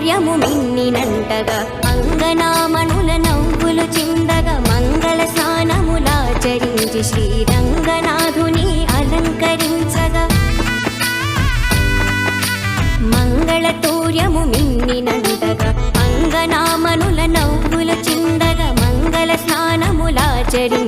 సూర్యము మిన్నినంటగా అంగనామనుల నవ్వులు చిందగా మంగళ స్నానములాచరించి శ్రీరంగనాథుని అలంకరించగా. మంగళ తూర్యము మిన్నినంటగా అంగనామనుల నవ్వులు చిందగా మంగళ స్నానములాచరి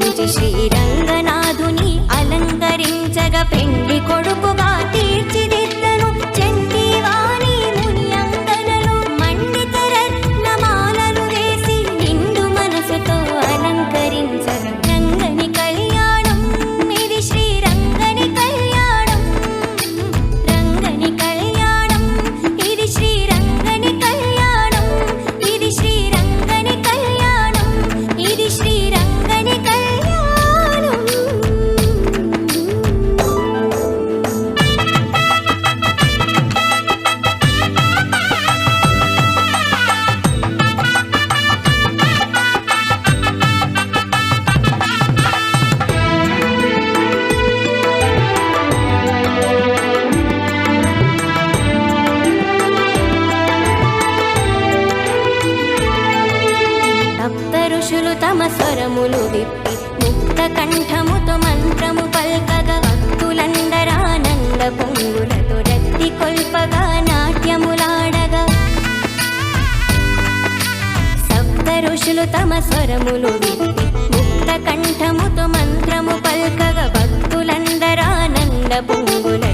సప్త ఋషులు తమ స్వరములు విప్పి ముక్త కంఠముతో మంత్రము పల్కగా భక్తులందరానంద పొంగులతో రక్తి కొల్పగా నాట్యములాడగా. సప్త ఋషులు తమ స్వరములు విప్పి ముక్త కంఠముతో మంత్రము పల్కగా భక్తులందరానంద పొంగుల